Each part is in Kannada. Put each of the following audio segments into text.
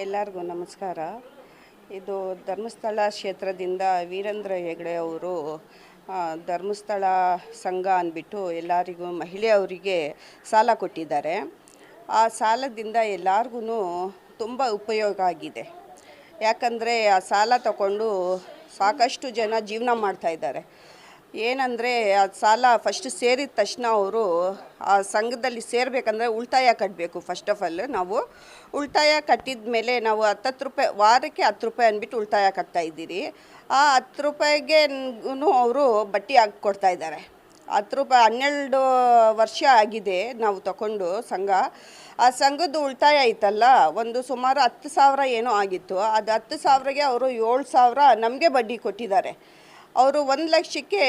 ಎಲ್ಲರಿಗೂ ನಮಸ್ಕಾರ. ಇದು ಧರ್ಮಸ್ಥಳ ಕ್ಷೇತ್ರದಿಂದ ವೀರೇಂದ್ರ ಹೆಗಡೆ ಅವರು ಧರ್ಮಸ್ಥಳ ಸಂಘ ಅಂದ್ಬಿಟ್ಟು ಎಲ್ಲರಿಗೂ ಮಹಿಳೆಯವರಿಗೆ ಸಾಲ ಕೊಟ್ಟಿದ್ದಾರೆ. ಆ ಸಾಲದಿಂದ ಎಲ್ಲರಿಗೂ ತುಂಬ ಉಪಯೋಗ ಆಗಿದೆ. ಯಾಕಂದರೆ ಆ ಸಾಲ ತಗೊಂಡು ಸಾಕಷ್ಟು ಜನ ಜೀವನ ಮಾಡ್ತಾ ಇದ್ದಾರೆ. ಏನಂದರೆ ಆ ಸಾಲ ಫಸ್ಟ್ ಸೇರಿದ ತಕ್ಷಣ ಅವರು ಆ ಸಂಘದಲ್ಲಿ ಸೇರಬೇಕಂದ್ರೆ ಉಳಿತಾಯ ಕಟ್ಟಬೇಕು ಫಸ್ಟ್ ಆಫ್ ಆಲ್ ನಾವು ಉಳಿತಾಯ ಕಟ್ಟಿದ ಮೇಲೆ ನಾವು ಹತ್ತತ್ತು ರೂಪಾಯಿ, ವಾರಕ್ಕೆ ಹತ್ತು ರೂಪಾಯಿ ಅಂದ್ಬಿಟ್ಟು ಉಳಿತಾಯ ಕಟ್ತಾ ಇದ್ದೀರಿ. ಆ ಹತ್ತು ರೂಪಾಯಿಗೆ ಅವರು ಬಡ್ಡಿ ಹಾಕಿ ಕೊಡ್ತಾ ಇದ್ದಾರೆ. ಹತ್ತು ರೂಪಾಯಿ, ಹನ್ನೆರಡು ವರ್ಷ ಆಗಿದೆ ನಾವು ತಗೊಂಡು ಸಂಘ. ಆ ಸಂಘದ ಉಳಿತಾಯ ಐತಲ್ಲ, ಒಂದು ಸುಮಾರು ಹತ್ತು ಸಾವಿರ ಏನೋ ಆಗಿತ್ತು. ಅದು ಹತ್ತು ಸಾವಿರಗೆ ಅವರು ಏಳು ಸಾವಿರ ನಮಗೆ ಬಡ್ಡಿ ಕೊಟ್ಟಿದ್ದಾರೆ. ಅವರು ಒಂದು ಲಕ್ಷಕ್ಕೆ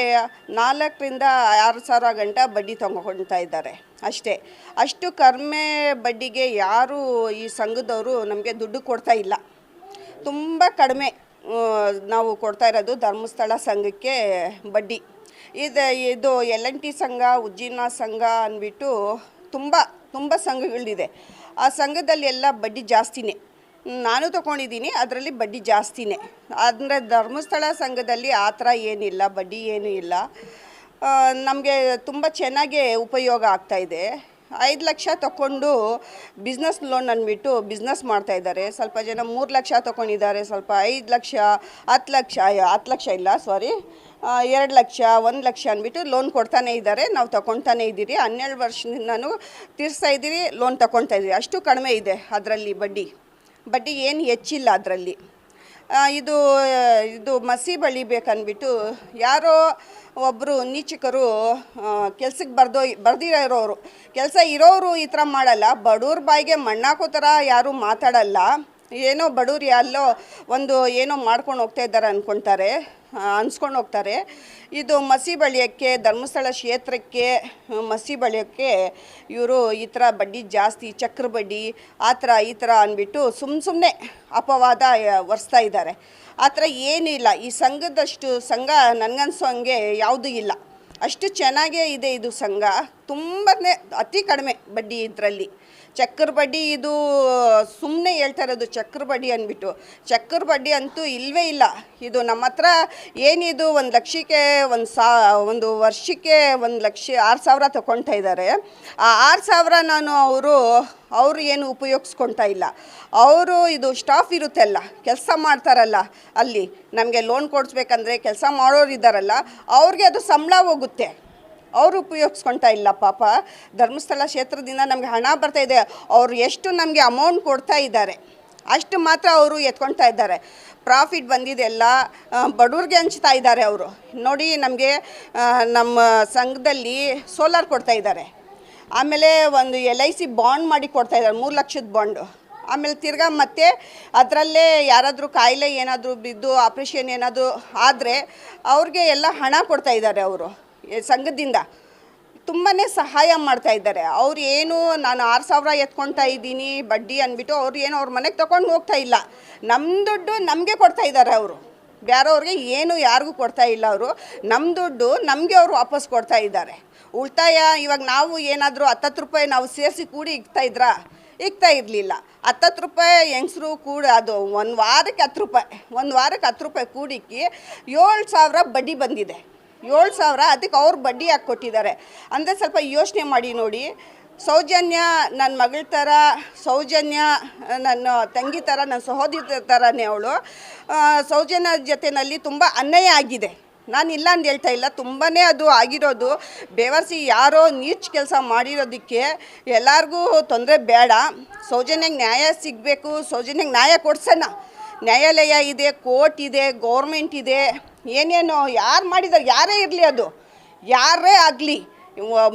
ನಾಲ್ಕರಿಂದ ಆರು ಸಾವಿರ ಗಂಟ ಬಡ್ಡಿ ತೊಗೊಳ್ತಾ ಇದ್ದಾರೆ. ಅಷ್ಟೇ. ಅಷ್ಟು ಕಡಿಮೆ ಬಡ್ಡಿಗೆ ಯಾರು ಈ ಸಂಘದವರು ನಮಗೆ ದುಡ್ಡು ಕೊಡ್ತಾ ಇಲ್ಲ. ತುಂಬ ಕಡಿಮೆ ನಾವು ಕೊಡ್ತಾ ಇರೋದು ಧರ್ಮಸ್ಥಳ ಸಂಘಕ್ಕೆ ಬಡ್ಡಿ. ಇದು ಇದು ಎಲ್ ಎನ್ ಟಿ ಸಂಘ, ಉಜ್ಜಿನ ಸಂಘ ಅಂದ್ಬಿಟ್ಟು ತುಂಬ ತುಂಬ ಸಂಘಗಳಿದೆ. ಆ ಸಂಘದಲ್ಲಿ ಎಲ್ಲ ಬಡ್ಡಿ ಜಾಸ್ತಿನೇ. ನಾನು ತಗೊಂಡಿದ್ದೀನಿ, ಅದರಲ್ಲಿ ಬಡ್ಡಿ ಜಾಸ್ತಿನೇ. ಅಂದರೆ ಧರ್ಮಸ್ಥಳ ಸಂಘದಲ್ಲಿ ಆ ಥರ ಏನಿಲ್ಲ, ಬಡ್ಡಿ ಏನೂ ಇಲ್ಲ. ನಮಗೆ ತುಂಬ ಚೆನ್ನಾಗಿ ಉಪಯೋಗ ಆಗ್ತಾಯಿದೆ ಐದು ಲಕ್ಷ ತಗೊಂಡು ಬಿಸ್ನೆಸ್ ಲೋನ್ ಅಂದ್ಬಿಟ್ಟು ಬಿಸ್ನೆಸ್ ಮಾಡ್ತಾ ಇದ್ದಾರೆ. ಸ್ವಲ್ಪ ಜನ ಮೂರು ಲಕ್ಷ ತಗೊಂಡಿದ್ದಾರೆ, ಸ್ವಲ್ಪ ಐದು ಲಕ್ಷ ಹತ್ತು ಲಕ್ಷ ಹತ್ತು ಲಕ್ಷ ಇಲ್ಲ ಸಾರಿ ಎರಡು ಲಕ್ಷ, ಒಂದು ಲಕ್ಷ ಅಂದ್ಬಿಟ್ಟು ಲೋನ್ ಕೊಡ್ತಾನೆ ಇದ್ದಾರೆ. ನಾವು ತೊಗೊಳ್ತಾನೆ ಇದ್ದೀರಿ. ಹನ್ನೆರಡು ವರ್ಷದಿಂದನೂ ತೀರಿಸ್ತಾ ಇದ್ದೀರಿ ಲೋನ್ ತಗೊತಾ ಇದ್ದೀರಿ. ಅಷ್ಟು ಕಡಿಮೆ ಇದೆ ಅದರಲ್ಲಿ ಬಡ್ಡಿ. ಬಡ್ಡಿ ಏನು ಹೆಚ್ಚಿಲ್ಲ ಅದರಲ್ಲಿ. ಇದು ಇದು ಮಸಿ ಬಳಿಬೇಕನ್ಬಿಟ್ಟು ಯಾರೋ ಒಬ್ಬರು ನೀಚಕರು ಕೆಲ್ಸಕ್ಕೆ ಬರ್ದೋ, ಬರ್ದಿರೋ ಇರೋರು. ಕೆಲಸ ಇರೋರು ಈ ಥರ ಮಾಡಲ್ಲ, ಬಡವ್ರ ಬಾಯಿಗೆ ಮಣ್ಣಾಕೋ ಥರ ಯಾರೂ ಮಾತಾಡಲ್ಲ. ಏನೋ ಬಡವ್ರು ಎಲ್ಲೋ ಒಂದು ಏನೋ ಮಾಡ್ಕೊಂಡು ಹೋಗ್ತಾ ಇದ್ದಾರೆ ಅಂದ್ಕೊಳ್ತಾರೆ ಅನ್ಸ್ಕೊಂಡು ಹೋಗ್ತಾರೆ. ಇದು ಮಸಿ ಬಳಿಯೋಕ್ಕೆ, ಧರ್ಮಸ್ಥಳ ಕ್ಷೇತ್ರಕ್ಕೆ ಮಸಿ ಬಳಿಯೋಕ್ಕೆ ಇವರು ಈ ಥರ ಬಡ್ಡಿ ಜಾಸ್ತಿ, ಚಕ್ರ ಬಡ್ಡಿ, ಆ ಥರ ಈ ಥರ ಅಂದ್ಬಿಟ್ಟು ಸುಮ್ಮ ಸುಮ್ಮನೆ ಅಪವಾದ ಒರೆಸ್ತಾ ಇದ್ದಾರೆ. ಆ ಥರ ಏನೂ ಇಲ್ಲ ಈ ಸಂಘದಷ್ಟು ಸಂಘ ನನಗನ್ಸೋ ಹಂಗೆ ಯಾವುದೂ ಇಲ್ಲ. ಅಷ್ಟು ಚೆನ್ನಾಗೇ ಇದೆ ಇದು ಸಂಘ. ತುಂಬನೇ ಅತಿ ಕಡಿಮೆ ಬಡ್ಡಿ ಇದರಲ್ಲಿ. ಚಕ್ರ ಬಡ್ಡಿ ಇದು ಸುಮ್ಮನೆ ಹೇಳ್ತಾ ಇರೋದು ಚಕ್ರ ಬಡ್ಡಿ ಅಂದ್ಬಿಟ್ಟು. ಚಕ್ರ ಬಡ್ಡಿ ಅಂತೂ ಇಲ್ಲವೇ ಇಲ್ಲ. ಇದು ನಮ್ಮ ಹತ್ರ ಏನಿದು ಒಂದು ಲಕ್ಷಕ್ಕೆ ಒಂದು ಸಾ ಒಂದು ವರ್ಷಕ್ಕೆ ಒಂದು ಲಕ್ಷ ಆರು ಸಾವಿರ ತಗೊಳ್ತಾ ಇದ್ದಾರೆ ಆ ಆರು ಸಾವಿರ ನಾನು ಅವರು ಅವರು ಏನು ಉಪಯೋಗಿಸ್ಕೊಳ್ತಾ ಇಲ್ಲ. ಅವರು ಇದು ಸ್ಟಾಫ್ ಇರುತ್ತಲ್ಲ ಕೆಲಸ ಮಾಡ್ತಾರಲ್ಲ ಅಲ್ಲಿ. ನಮಗೆ ಲೋನ್ ಕೊಡಿಸ್ಬೇಕಂದ್ರೆ ಕೆಲಸ ಮಾಡೋರು ಇದ್ದಾರಲ್ಲ ಅವ್ರಿಗೆ ಅದು ಸಂಬಳ ಹೋಗುತ್ತೆ. ಅವರು ಉಪಯೋಗಿಸ್ಕೊಳ್ತಾ ಇಲ್ಲ, ಪಾಪ. ಧರ್ಮಸ್ಥಳ ಕ್ಷೇತ್ರದಿಂದ ನಮಗೆ ಹಣ ಬರ್ತಾ ಇದೆ. ಅವರು ಎಷ್ಟು ನಮಗೆ ಅಮೌಂಟ್ ಕೊಡ್ತಾ ಇದ್ದಾರೆ, ಅಷ್ಟು ಮಾತ್ರ ಅವರು ಎತ್ಕೊಳ್ತಾ ಇದ್ದಾರೆ. ಪ್ರಾಫಿಟ್ ಬಂದಿದೆ ಎಲ್ಲ ಬಡವ್ರಿಗೆ ಹಂಚ್ತಾ ಇದ್ದಾರೆ ಅವರು. ನೋಡಿ ನಮಗೆ ನಮ್ಮ ಸಂಘದಲ್ಲಿ ಸೋಲಾರ್ ಕೊಡ್ತಾ ಇದ್ದಾರೆ. ಆಮೇಲೆ ಒಂದು ಎಲ್ ಐ ಸಿ ಬಾಂಡ್ ಮಾಡಿ ಕೊಡ್ತಾ ಇದ್ದಾರೆ, ಮೂರು ಲಕ್ಷದ ಬಾಂಡು ಆಮೇಲೆ ತಿರ್ಗಾ ಮತ್ತೆ ಅದರಲ್ಲೇ ಯಾರಾದರೂ ಕಾಯಿಲೆ ಏನಾದರೂ ಬಿದ್ದು ಆಪ್ರೇಷನ್ ಏನಾದರೂ ಆದರೆ ಅವ್ರಿಗೆ ಎಲ್ಲ ಹಣ ಕೊಡ್ತಾ ಇದ್ದಾರೆ ಅವರು. ಸಂಘದಿಂದ ತುಂಬಾ ಸಹಾಯ ಮಾಡ್ತಾ ಇದ್ದಾರೆ. ಅವ್ರು ಏನು ನಾನು ಆರು ಸಾವಿರ ಎತ್ಕೊಳ್ತಾ ಇದ್ದೀನಿ, ಬಡ್ಡಿ ಅಂದ್ಬಿಟ್ಟು ಅವ್ರು ಏನು ಅವ್ರ ಮನೆಗೆ ತೊಗೊಂಡು ಹೋಗ್ತಾ ಇಲ್ಲ. ನಮ್ಮ ದುಡ್ಡು ನಮಗೆ ಕೊಡ್ತಾ ಇದ್ದಾರೆ ಅವರು. ಬೇರೆಯವ್ರಿಗೆ ಏನು ಯಾರಿಗೂ ಕೊಡ್ತಾ ಇಲ್ಲ ಅವರು. ನಮ್ಮ ದುಡ್ಡು ನಮಗೆ ಅವರು ವಾಪಸ್ ಕೊಡ್ತಾ ಇದ್ದಾರೆ. ಉಳಿತಾಯ, ಇವಾಗ ನಾವು ಏನಾದರೂ ಹತ್ತತ್ತು ರೂಪಾಯಿ ನಾವು ಸೇರಿಸಿ ಕೂಡಿ ಇಕ್ತಾ ಇದ್ರಾ? ಇಕ್ತಾ ಇರಲಿಲ್ಲ. ಹತ್ತತ್ತು ರೂಪಾಯಿ ಹೆಂಗಸರು ಕೂಡ ಅದು ಒಂದು ವಾರಕ್ಕೆ ಹತ್ತು ರೂಪಾಯಿ, ಒಂದು ವಾರಕ್ಕೆ ಹತ್ತು ರೂಪಾಯಿ ಕೂಡಿಕ್ಕಿ ಏಳು ಸಾವಿರ ಬಡ್ಡಿ ಬಂದಿದೆ. ಏಳು ಸಾವಿರ, ಅದಕ್ಕೆ ಅವ್ರು ಬಡ್ಡಿ ಹಾಕಿ ಕೊಟ್ಟಿದ್ದಾರೆ? ಅಂದರೆ ಸ್ವಲ್ಪ ಯೋಚನೆ ಮಾಡಿ ನೋಡಿ. ಸೌಜನ್ಯ ನನ್ನ ಮಗಳ ಥರ ಸೌಜನ್ಯ ನನ್ನ ತಂಗಿ ಥರ ನನ್ನ ಸಹೋದರಿ ಥರನೇ ಅವಳು. ಸೌಜನ್ಯ ಜೊತೆಯಲ್ಲಿ ತುಂಬ ಅನ್ಯಾಯ ಆಗಿದೆ. ನಾನು ಇಲ್ಲ ಅಂತ ಹೇಳ್ತಾ ಇಲ್ಲ ತುಂಬಾ ಅದು ಆಗಿರೋದು. ಬೇವರ್ಸಿ ಯಾರೋ ನೀಚ್ ಕೆಲಸ ಮಾಡಿರೋದಕ್ಕೆ ಎಲ್ಲರಿಗೂ ತೊಂದರೆ ಬೇಡ. ಸೌಜನ್ಯಕ್ಕೆ ನ್ಯಾಯ ಸಿಗಬೇಕು ಸೌಜನ್ಯಕ್ಕೆ ನ್ಯಾಯ ಕೊಡ್ಸೋಣ. ನ್ಯಾಯಾಲಯ ಇದೆ, ಕೋರ್ಟ್ ಇದೆ, ಗೌರ್ಮೆಂಟ್ ಇದೆ. ಏನೇನೋ, ಯಾರು ಮಾಡಿದ್ದಾರೆ ಯಾರೇ ಇರಲಿ ಅದು. ಯಾರೇ ಆಗಲಿ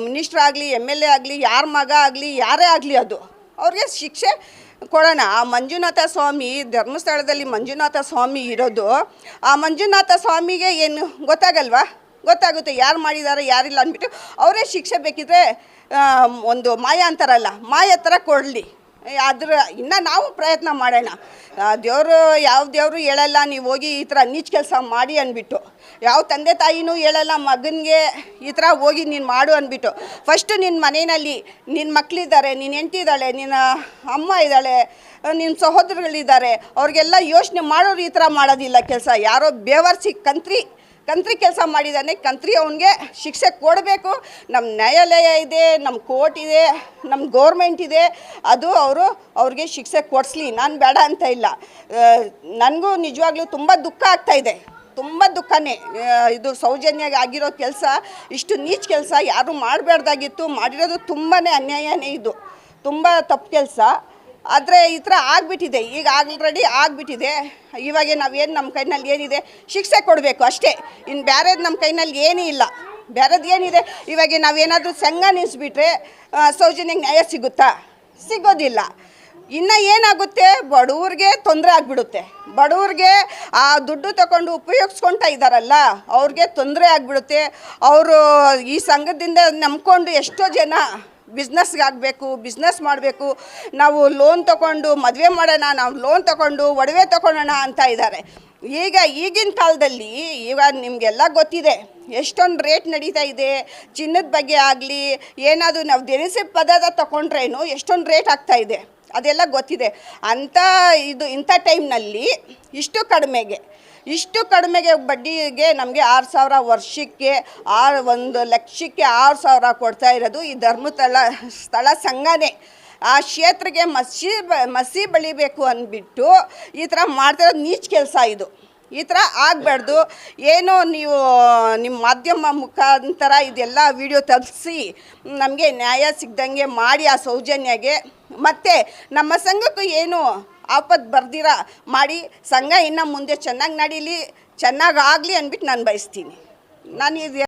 ಮಿನಿಸ್ಟ್ರ್ ಆಗಲಿ, ಎಂ ಎಲ್ ಎ ಆಗಲಿ, ಯಾರ ಮಗ ಆಗಲಿ, ಯಾರೇ ಆಗಲಿ ಅದು. ಅವ್ರಿಗೆ ಶಿಕ್ಷೆ ಕೊಡೋಣ. ಆ ಮಂಜುನಾಥ ಸ್ವಾಮಿ, ಧರ್ಮಸ್ಥಳದಲ್ಲಿ ಮಂಜುನಾಥ ಸ್ವಾಮಿ ಇರೋದು, ಆ ಮಂಜುನಾಥ ಸ್ವಾಮಿಗೆ ಏನು ಗೊತ್ತಾಗಲ್ವಾ? ಗೊತ್ತಾಗುತ್ತೆ, ಯಾರು ಮಾಡಿದ್ದಾರೆ ಯಾರಿಲ್ಲ ಅಂದ್ಬಿಟ್ಟು ಅವರೇ ಶಿಕ್ಷೆ ಬೇಕಿದ್ರೆ ಒಂದು ಮಾಯ ಅಂತಾರಲ್ಲ, ಮಾಯ ಥರ ಕೊಡಲಿ. ಅದ್ರ ಇನ್ನು ನಾವು ಪ್ರಯತ್ನ ಮಾಡೋಣ. ದೇವರು ಯಾವ ದೇವರು ಹೇಳಲ್ಲ, ನೀವು ಹೋಗಿ ಈ ಥರ ನೀಚ್ ಕೆಲಸ ಮಾಡಿ ಅಂದ್ಬಿಟ್ಟು. ಯಾವ ತಂದೆ ತಾಯಿನೂ ಹೇಳಲ್ಲ, ಮಗನಿಗೆ ಈ ಥರ ಹೋಗಿ ನೀನು ಮಾಡು ಅಂದ್ಬಿಟ್ಟು. ಫಸ್ಟು ನಿನ್ನ ಮನೆಯಲ್ಲಿ ನಿನ್ನ ಮಕ್ಕಳಿದ್ದಾರೆ ನಿನ್ನ ಹೆಂಡತಿ ಇದ್ದಾಳೆ, ನಿನ್ನ ಅಮ್ಮ ಇದ್ದಾಳೆ ನಿನ್ನ ಸಹೋದರಗಳಿದ್ದಾರೆ ಅವ್ರಿಗೆಲ್ಲ ಯೋಚನೆ ಮಾಡೋರು ಈ ಥರ ಮಾಡೋದಿಲ್ಲ ಕೆಲಸ. ಯಾರೋ ಬೇವರ್ಸಿ ಕಂತ್ರಿ ಕಂತ್ರಿ ಕೆಲಸ ಮಾಡಿದ್ದಾನೆ ಕಂತ್ರಿ ಅವನಿಗೆ ಶಿಕ್ಷೆ ಕೊಡಬೇಕು. ನಮ್ಮ ನ್ಯಾಯಾಲಯ ಇದೆ ನಮ್ಮ ಕೋರ್ಟ್ ಇದೆ ನಮ್ಮ ಗೌರ್ಮೆಂಟ್ ಇದೆ, ಅದು ಅವರು ಅವ್ರಿಗೆ ಶಿಕ್ಷೆ ಕೊಡಿಸ್ಲಿ. ನಾನು ಬೇಡ ಅಂತ ಇಲ್ಲ. ನನಗೂ ನಿಜವಾಗ್ಲೂ ತುಂಬ ದುಃಖ ಆಗ್ತಾ ಇದೆ. ತುಂಬ ದುಃಖನೇ. ಇದು ಸೌಜನ್ಯ ಆಗಿರೋ ಕೆಲಸ, ಇಷ್ಟು ನೀಚ್ ಕೆಲಸ ಯಾರು ಮಾಡಬಾರ್ದಾಗಿತ್ತು ಮಾಡಿರೋದು ತುಂಬಾ ಅನ್ಯಾಯನೇ ಇದು. ತುಂಬ ತಪ್ಪು ಕೆಲಸ. ಆದರೆ ಈ ಥರ ಆಗಿಬಿಟ್ಟಿದೆ. ಈಗ ಆಲ್ರೆಡಿ ಆಗಿಬಿಟ್ಟಿದೆ. ಇವಾಗ ನಾವೇನು ನಮ್ಮ ಕೈನಲ್ಲಿ ಏನಿದೆ? ಶಿಕ್ಷೆ ಕೊಡಬೇಕು ಅಷ್ಟೇ. ಇನ್ನು ಬೇರೆದು ನಮ್ಮ ಕೈನಲ್ಲಿ ಏನೂ ಇಲ್ಲ. ಬೇರೆದು ಏನಿದೆ? ಇವಾಗ ನಾವೇನಾದರೂ ಸಂಘ ನಿಲ್ಲಿಸ್ಬಿಟ್ರೆ ಸೌಜನ್ಯಕ್ಕೆ ನ್ಯಾಯ ಸಿಗುತ್ತಾ? ಸಿಗೋದಿಲ್ಲ. ಇನ್ನು ಏನಾಗುತ್ತೆ? ಬಡವ್ರಿಗೆ ತೊಂದರೆ ಆಗಿಬಿಡುತ್ತೆ. ಬಡವ್ರಿಗೆ ಆ ದುಡ್ಡು ತಗೊಂಡು ಉಪಯೋಗಿಸ್ಕೊಳ್ತಾ ಇದ್ದಾರಲ್ಲ ಅವ್ರಿಗೆ ತೊಂದರೆ ಆಗಿಬಿಡುತ್ತೆ. ಅವರು ಈ ಸಂಘದಿಂದ ನಂಬ್ಕೊಂಡು ಎಷ್ಟೋ ಜನ ಬಿಸ್ನೆಸ್ಗೆ ಆಗಬೇಕು ಬಿಸ್ನೆಸ್ ಮಾಡಬೇಕು. ನಾವು ಲೋನ್ ತಗೊಂಡು ಮದುವೆ ಮಾಡೋಣ, ನಾವು ಲೋನ್ ತಗೊಂಡು ಒಡವೆ ತಗೊಳ್ಳೋಣ ಅಂತ ಇದ್ದಾರೆ. ಈಗ ಈಗಿನ ಕಾಲದಲ್ಲಿ ಇವಾಗ ನಿಮಗೆಲ್ಲ ಗೊತ್ತಿದೆ, ಎಷ್ಟೊಂದು ರೇಟ್ ನಡೀತಾ ಇದೆ. ಚಿನ್ನದ ಬಗ್ಗೆ ಆಗಲಿ, ಏನಾದರೂ ನಾವು ದಿನಸಿ ಪದಾರ್ಥ ತಗೊಂಡ್ರೇನು ಎಷ್ಟೊಂದು ರೇಟ್ ಆಗ್ತಾ ಇದೆ. ಅದೆಲ್ಲ ಗೊತ್ತಿದೆ. ಅಂಥ ಇದು ಇಂಥ ಟೈಮ್ನಲ್ಲಿ ಇಷ್ಟು ಕಡಿಮೆಗೆ ಇಷ್ಟು ಕಡಿಮೆಗೆ ಬಡ್ಡಿಗೆ ನಮಗೆ ಆರು ಸಾವಿರ ವರ್ಷಕ್ಕೆ ಆರು ಒಂದು ಲಕ್ಷಕ್ಕೆ ಆರು ಸಾವಿರ ಕೊಡ್ತಾ ಇರೋದು ಈ ಧರ್ಮಸ್ಥಳ ಸ್ಥಳ ಸಂಘನೇ. ಆ ಕ್ಷೇತ್ರಕ್ಕೆ ಮಸಿ ಮಸಿ ಬಳಿಬೇಕು ಅಂದ್ಬಿಟ್ಟು ಈ ಥರ ಮಾಡ್ತಿರೋದು ನೀಚ್ ಕೆಲಸ ಇದು. ಈ ಥರ ಆಗಬಾರ್ದು. ಏನೋ ನೀವು ನಿಮ್ಮ ಮಾಧ್ಯಮ ಮುಖಾಂತರ ಇದೆಲ್ಲ ವಿಡಿಯೋ ತಲುಪಿಸಿ ನಮಗೆ ನ್ಯಾಯ ಸಿಗ್ದಂಗೆ ಮಾಡಿ ಆ ಸೌಜನ್ಯಗೆ. ಮತ್ತು ನಮ್ಮ ಸಂಘಕ್ಕೂ ಏನು ಆಪತ್ತು ಬರ್ದಿರ ಮಾಡಿ, ಸಂಘ ಇನ್ನು ಮುಂದೆ ಚೆನ್ನಾಗಿ ನಡೀಲಿ, ಚೆನ್ನಾಗಿ ಆಗಲಿ ಅಂದ್ಬಿಟ್ಟು ನಾನು ಬಯಸ್ತೀನಿ. ನಾನು ಇದು